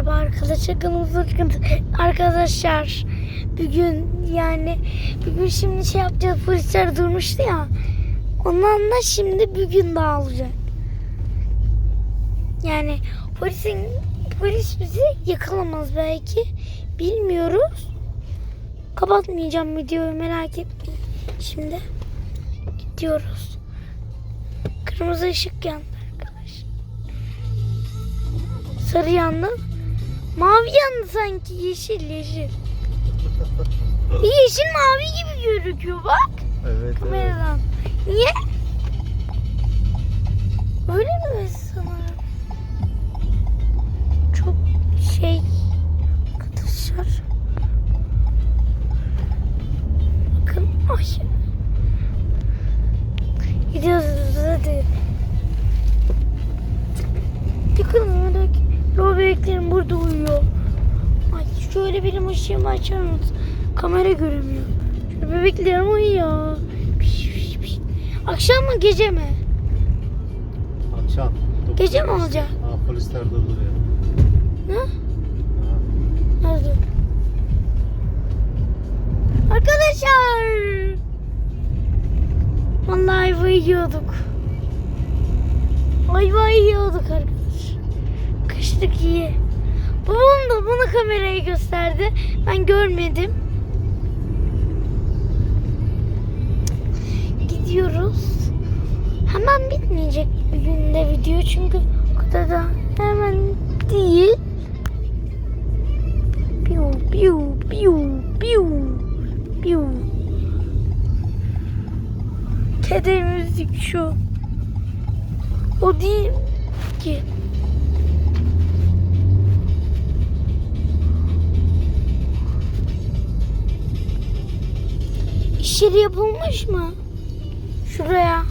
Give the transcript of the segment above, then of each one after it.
Merhaba arkadaşlar kanalımıza. Arkadaşlar bugün yani bugün şimdi şey yapacağız polisler durmuştu ya. Ondan da şimdi bugün dağılacak. Yani polisin polis bizi yakalamaz belki. Bilmiyoruz. Kapatmayacağım videoyu merak etmeyin. Şimdi gidiyoruz. Kırmızı ışık yandı arkadaşlar. Sarı yandı. Mavi yandı sanki yeşil yeşil. yeşil mavi gibi gözüküyor bak Evet, evet. kameradan. Niye? Öyle mi sanırım? Çok şey arkadaşlar. Bakın ay. Gidiyoruz hadi. Yakın olarak Lo bebeklerim burada uyuyor. Ay şöyle benim ışığımı açar mısın? Kamera göremiyor. Şöyle bebeklerim uyuyor. Piş, piş, piş. Akşam mı gece mi? Akşam. dokuz Gece mi polis. olacak? Ha, polisler durduruyor. Ne? Ha. Nerede? Arkadaşlar. Vallahi ayva yiyorduk. Ayva yiyorduk arkadaşlar. Kışlık iyi. Babam da bana kamerayı gösterdi. Ben görmedim. Gidiyoruz. Hemen bitmeyecek bir günde video çünkü o da hemen değil. Piu piu piu piu piu. Kedi müzik şu. O değil ki. İş yeri yapılmış mı? Şuraya.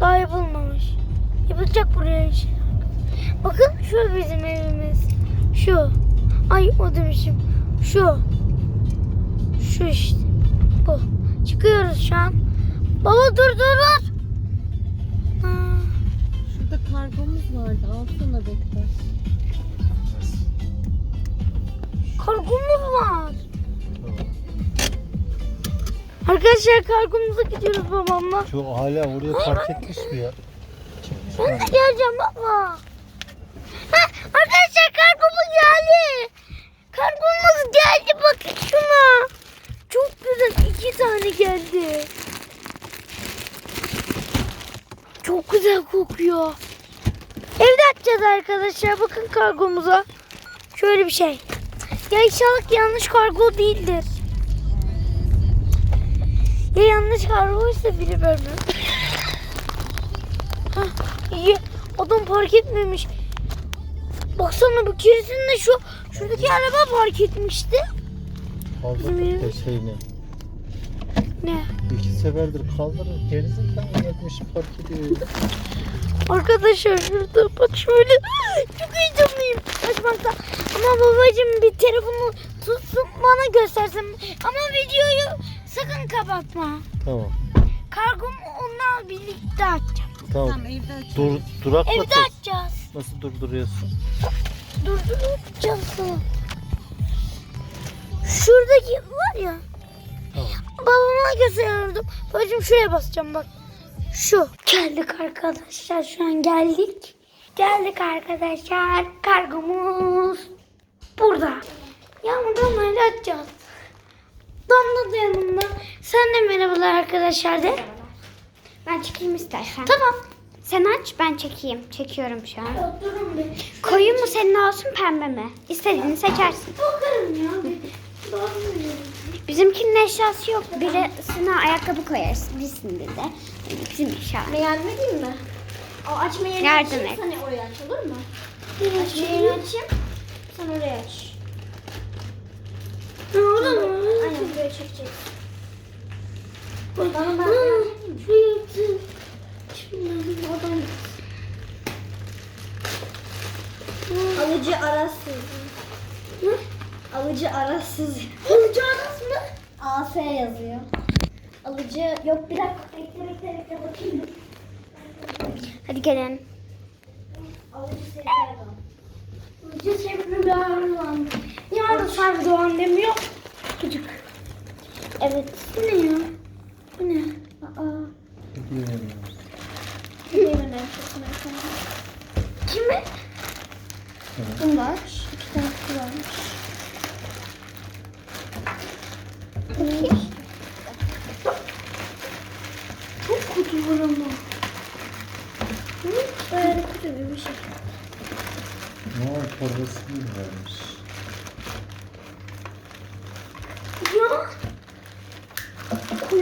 Daha yapılmamış. Yapılacak buraya iş. Bakın şu bizim evimiz. Şu. Ay o demişim. Şu. Şu işte. Bu. Çıkıyoruz şu an. Baba dur dur dur. Ha, Şurada kargomuz vardı. Alsana bekle. kargomuz var. Arkadaşlar kargomuza gidiyoruz babamla. Şu hala oraya park etmiş mi ya? Ben de geleceğim baba. Ha, arkadaşlar kargomuz geldi. Kargomuz geldi bakın şuna. Çok güzel iki tane geldi. Çok güzel kokuyor. Evde açacağız arkadaşlar. Bakın kargomuza. Şöyle bir şey. Ya inşallah yanlış kargo değildir. Ya yanlış kargoysa biri. Hah, iyi. Adam park etmemiş. Baksana bu keresinde şu şuradaki araba park etmişti. Kaldırdık da şeyini. Ne? İki seferdir kaldırır. Gerizekalı yapmış park ediyor. Arkadaşlar şurada bak şöyle. Çok heyecanlıyım açmakta. Ama babacığım bir telefonu tutsun bana göstersin. Ama sakın kapatma. Tamam. Kargomu onunla birlikte açacağım. Tamam. Tamam evde aç. Dur, durakla Evde tut. açacağız. Nasıl durduruyorsun? Durduracağız sana. Şuradaki var ya. Tamam. Babama gösteriyordum. Babacığım şuraya basacağım bak. Şu. Geldik arkadaşlar. Şu an geldik. Geldik arkadaşlar. Kargomuz burada. Yağmurdan öyle açacağız. Damla da yanımda. Sen de merhabalar arkadaşlar de. Ben çekeyim istersen. Tamam. Sen aç ben çekeyim. Çekiyorum şu an. Durun bir. Mu senin olsun pembe mi? İstediğini seçersin. Bakarım ya. Bizimkinin eşyası yok. Birisine ayakkabı koyarız. Birisinde de bizim eşya. Yardım edeyim mi? O açma yerini Yardım açayım, et. sen oraya aç olur mu? Açma yerini açayım, sen oraya aç. Aynen buraya çekeceğiz. Bana yaptım. Şimdi oradan Alıcı arasız. Alıcı arasız. Mı? AS yazıyor. Alıcı yok bir dakika bekle bekle bekle bakayım. Hadi gelin. Alıcı seri pardon. Teşekkürler Arada sadece Doğan demiyor? Çocuk. Evet. Bu ne ya? Bu ne? Aa. Ederim. Kime? Bunu da aç. İki tane kutu varmış. Çok kutu var ama. Böyle kutu gibi bir şey. Ne var torbasını mı vermiş?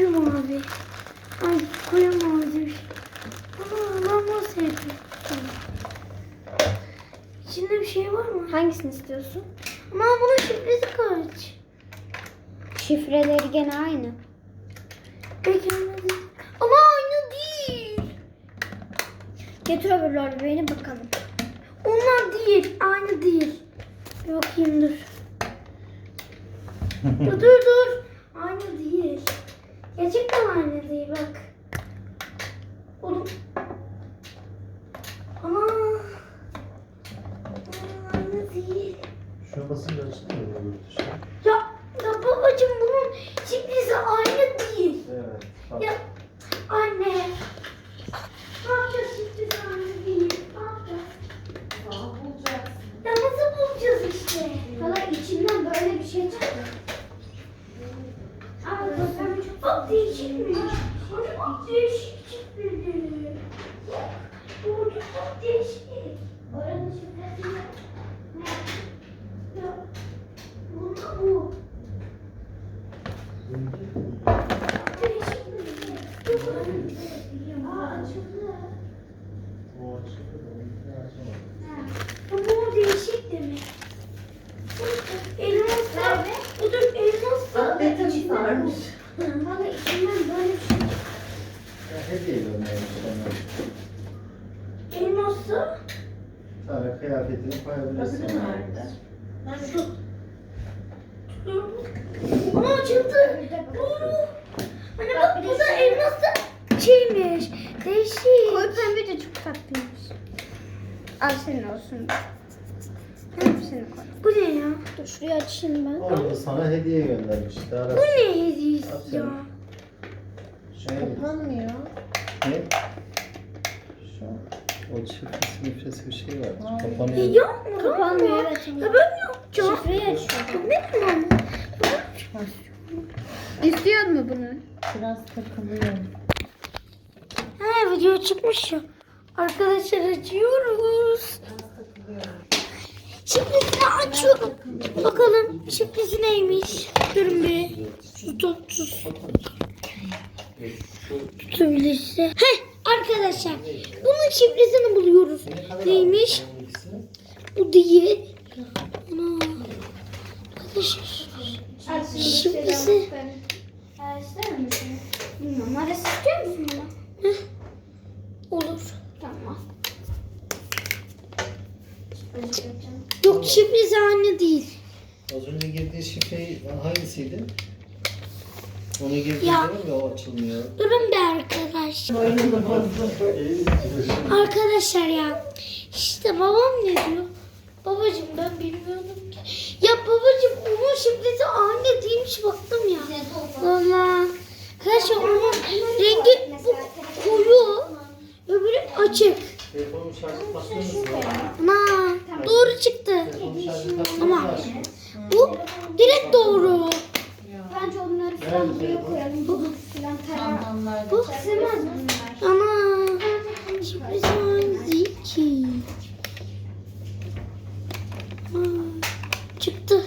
Koyu mavi. Ay koyu mavi. Ben bunu sevdim. İçinde bir şey var mı? Hangisini istiyorsun? Ama bunun şifresi kaç? Şifreleri gene aynı. Değil. Ama aynı değil. Getir öbür lol bebeğine bakalım. Onlar değil. Aynı değil. Bir bakayım dur. dur dur dur. Gerçekten aynı değil bak. Oğlum. Ama. Aa, Aynı değil. Şu basınca açılmıyor mu böyle bir şey? Ya, ya babacığım bunun şifresi aynı değil. Evet. Bak. Ya anne. Ne yapacağız şifresi aynı değil. Ne yapacağız? Ya nasıl bulacağız işte? Hala içinden böyle bir şey çıktı. Aa, ben çok bak değişikmiş. Anne bak değişik çıktı. Bu çok değişik. Oranın şifresi yok. Ya, bunda bu. Değişik mi? Aa, açıldı. O açıldı da onunkini açamadım. Bu bu değişik demek. Elmas da. Bu da elmas da. içinde bu. Hala içinden böyle bir şey çıktı. Göndermiş bana. Elması. Bir tane kıyafetini koyabilirsin. Şu. Dur. Ama açıldı. Anne bak bu da elmas da şeymiş. Değişik. Koyu pembe de çok tatlıymış. Al senin olsun. Hepsini koy. Bu ne ya? Dur şurayı açayım ben. Orada sana hediye göndermiş. İşte Bu ne hediyesi ya? Şey, Kapanmıyor. Ne? Şu an o şifresi mifresi bir şey var. E, Kapanıyor. yapma. Kapanmıyor, evet, Ya ben ne yapacağım? Şifreyi açıyorum. Ne İstiyor mu bunu? Biraz takılıyor. Ha video çıkmış ya. Arkadaşlar açıyoruz. Şifresini açıyorum. Bakalım şifresi neymiş. Durun bir. Tut tut. Tutabilirse. Heh arkadaşlar. Bunun şifresini buluyoruz. Neymiş? Bu değil. Ana. Arkadaşlar. Şifresi. Olur. Tamam. Yok şifresi aynı değil. Az önce girdiği şifreyi hangisiydi? Onu girdiği Ya. zaman da o açılmıyor. Durun bir arkadaş. Arkadaşlar ya. İşte babam ne diyor? Babacım ben bilmiyordum ki. Ya babacım onun şifresi aynı değilmiş baktım ya. Valla. Arkadaşlar onun rengi bu koyu. Öbürü açık. Ana doğru çıktı. Ama bu direkt doğru. Falan buraya koyalım. Bu falan. Anlamlar Bu Sığmaz bunlar. Ana ki. Aa, çıktı.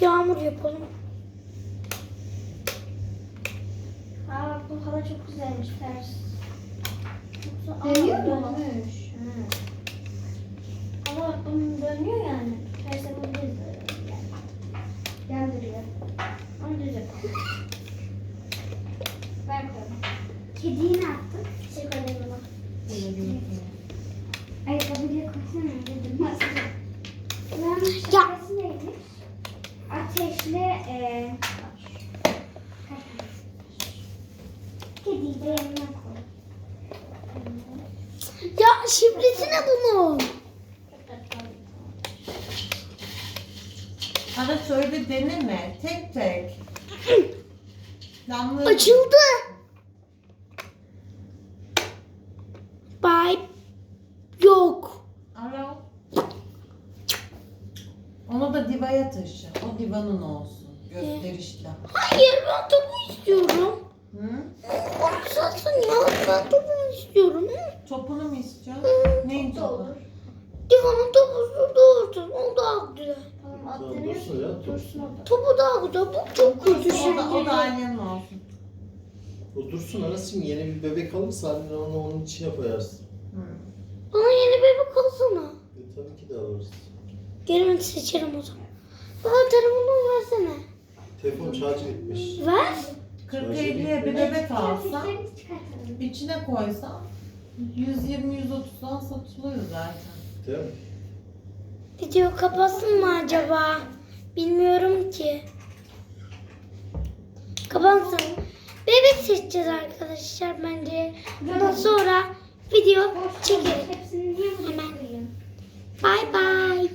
Yağmur yapalım. Aa bak bu hala çok güzelmiş ters. Yoksa- Aa, Dönüyor mu? Dönmüş. Hı. Ama bak bunun dönüyor yani. Terse bu düz. Yandırıyor. Onu düz yapalım. Ver koyalım. Kediyi ne yaptın? Şey koyalım buna. Ayakkabıyla koysana dedim. Nasıl? Buranın şifresi neymiş? Ateşle e, kediyi de yanına koy. Ya şifresi ne bunun? Bana söyle deneme. Tek tek. Damla. Açıldı. Bye. Yok. Ara. Onu da divaya taşı. O divanın olsun. Gösterişli. Hayır ben topu istiyorum. Hı? Satsın ya. Ben topunu istiyorum. Topunu mu istiyorsun? Neyin topu? Divanın topu şurada olsun. O daha güzel. Tamam attırıyorsun. dursun ya, dursun. Dursun. Topu daha güzel. Bu çok kötü O da, o da ailenin olsun. O dursun arasın yeni bir bebek alırsa annen onu onun içine koyarsın. Hı. Bana yeni bebek alsana. E, tabii ki de alırız. Gelin seçerim o zaman. Baba telefonunu versene. Telefon şarjı bitmiş. Ver. 40-50'ye bir bebek alsam, içine koysam 120-130'dan satılıyor zaten. Değil mi? Video kapatsın mı acaba? Bilmiyorum ki. Kapansın. Bebek seçeceğiz arkadaşlar bence. Bundan sonra video çekelim. Hepsini Hemen. Bye bye.